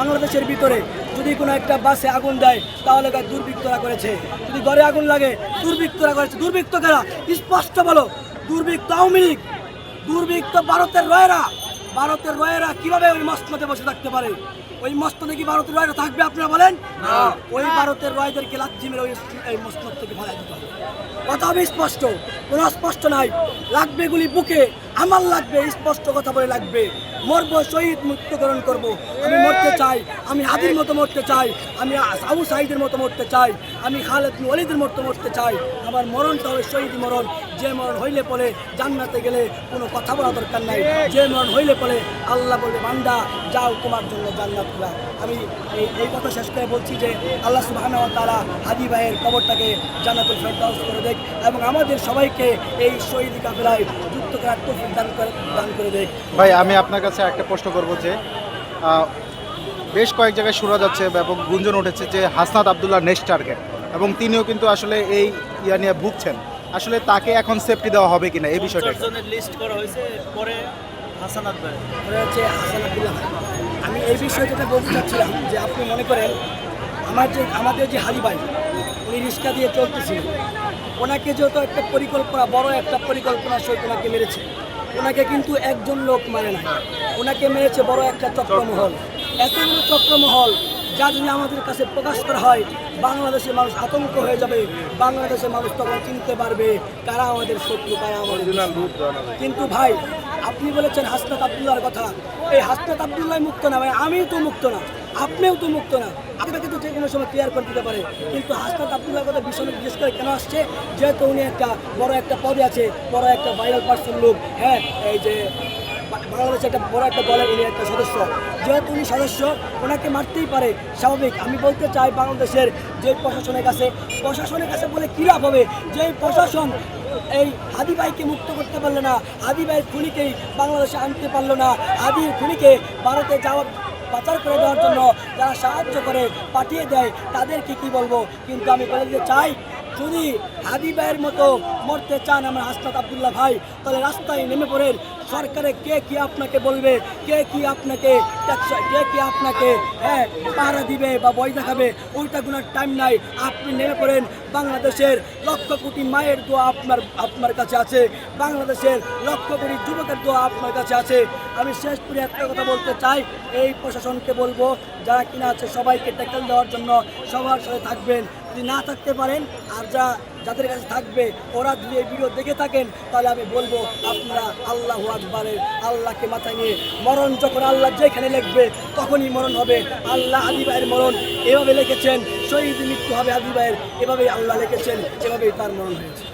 বাংলাদেশের ভিতরে যদি কোনো একটা বাসে আগুন দেয়, তাহলে তার দুর্বৃত্তরা করেছে। যদি ঘরে আগুন লাগে, দুর্বৃত্তরা করেছে। দুর্বৃত্ত কারা স্পষ্ট বলো। দুর্বৃত্ত আওয়ামী লীগ, দুর্বৃত্ত ভারতের রয়েরা। ভারতের রয়েরা কীভাবে ওই মস্ততে বসে থাকতে পারে? ওই মস্ততে কি ভারতের রয়েরা থাকবে আপনারা বলেন? ওই ভারতের রয়দেরকে লাচ্ছি মেরে ওই এই মস্তদ থেকে ফেলাই দিতে হবে। কথা স্পষ্ট কোনো স্পষ্ট নাই। লাগবে গুলি বুকে আমার লাগবে স্পষ্ট কথা বলে লাগবে। মরবো শহীদ মৃত্যুকরণ করব। আমি মরতে চাই আমি হাদির মতো মরতে চাই আমি আবু সাহিদের মতো মরতে চাই আমি খালেদ ওয়ালিদের মতো মরতে চাই। আমার মরণটা হবে শহীদ মরণ। যে মরণ হইলে পরে জান্নাতে গেলে কোনো কথা বলা দরকার নাই। যে মরণ হইলে পরে আল্লাহ বলে বান্দা, যাও তোমার জন্য জান্নাত খোলা। আমি এই এই কথা শেষ করে বলছি যে আল্লাহ ওয়া তাআলা হাদি ভাইয়ের কবরটাকে জান্নাতুল ফেরদাউস করে দেখ এবং আমাদের সবাইকে এই শহীদ কাফেলায় যুক্ত করার তৌফিক দান করে দান করে দেখ। ভাই, আমি আপনার কাছে একটা প্রশ্ন করব যে বেশ কয়েক জায়গায় শোনা যাচ্ছে এবং গুঞ্জন উঠেছে যে হাসনাত আবদুল্লাহ নেক্সট টার্গেট এবং তিনিও কিন্তু আসলে এই ইয়া নিয়ে ভুগছেন। আসলে তাকে এখন সেফটি দেওয়া হবে কিনা এই বিষয়টা জনের লিস্ট করা হয়েছে পরে হাসানাত ভাই এটা হচ্ছে হাসান আব্দুল্লাহ। আমি এই বিষয়ে যেটা বলতে চাচ্ছিলাম যে আপনি মনে করেন আমার যে আমাদের যে হারি ভাই উনি রিক্সা দিয়ে চলতেছিলেন ওনাকে যেহেতু একটা পরিকল্পনা বড় একটা পরিকল্পনা সহিত ওনাকে মেরেছে। ওনাকে কিন্তু একজন লোক মারে না ওনাকে মেরেছে বড় একটা চক্রমহল। এত বড় চক্রমহল যা যদি আমাদের কাছে প্রকাশ করা হয় বাংলাদেশের মানুষ আতঙ্ক হয়ে যাবে। বাংলাদেশের মানুষ তখন চিনতে পারবে কারা আমাদের শত্রু কারা আমাদের কিন্তু ভাই আপনি বলেছেন হাসনাত আবদুল্লাহর কথা। এই হাসনাত আবদুল্লাহ মুক্ত না ভাই আমিও তো মুক্ত না আপনিও তো মুক্ত না। আপনাকে তো যে কোনো সময় ক্লিয়ার করে দিতে পারে। কিন্তু হাসনাত আবদুল্লাহর কথা বিষয় জিজ্ঞেস করে কেন আসছে? যেহেতু উনি একটা বড় একটা পদে আছে বড় একটা ভাইরাল পার্সন লোক। হ্যাঁ এই যে বাংলাদেশে একটা বড় একটা দলের উনি একটা সদস্য। যেহেতু উনি সদস্য, ওনাকে মারতেই পারে, স্বাভাবিক। আমি বলতে চাই বাংলাদেশের যে প্রশাসনের কাছে প্রশাসনের কাছে বলে কী লাভ হবে? যে প্রশাসন এই হাদি ভাইকে মুক্ত করতে পারল না, হাদি ভাইয়ের খুনিকেই বাংলাদেশে আনতে পারল না। হাদির খুনিকে ভারতে যাওয়া, পাচার করে দেওয়ার জন্য যারা সাহায্য করে, পাঠিয়ে দেয়, তাদেরকে কি বলব? কিন্তু আমি বলে দিতে চাই যদি হাদি ভাইয়ের মতো মরতে চান আমার হাসনাত আবদুল্লাহ ভাই, তাহলে রাস্তায় নেমে পড়েন সরকারে কে কি আপনাকে বলবে, কে কি আপনাকে কে কি আপনাকে হ্যাঁ পাহারা দিবে বা বই দেখাবে, ওইটা কোনো টাইম নাই। আপনি নেমে পড়েন, বাংলাদেশের লক্ষ কোটি মায়ের দোয়া আপনার আপনার কাছে আছে। বাংলাদেশের লক্ষ কোটি যুবকের দোয়া আপনার কাছে আছে। আমি শেষ করে একটা কথা বলতে চাই, এই প্রশাসনকে বলব, যারা কিনা আছে সবাইকে ট্যাকেল দেওয়ার জন্য সবার সাথে থাকবেন। যদি না থাকতে পারেন আর যা যাদের কাছে থাকবে, ওরা যদি এই ভিডিও দেখে থাকেন, তাহলে আমি বলব আপনারা আল্লাহ আকবরের আল্লাহকে মাথায় নিয়ে মরণ যখন আল্লাহ যেখানে লিখবে, তখনই মরণ হবে। আল্লাহ আদি ভাইয়ের মরণ এভাবে লিখেছেন, শহীদ মৃত্যু হবে আদি ভাইয়ের, এভাবেই আল্লাহ লিখেছেন, এভাবেই তার মরণ হয়েছে।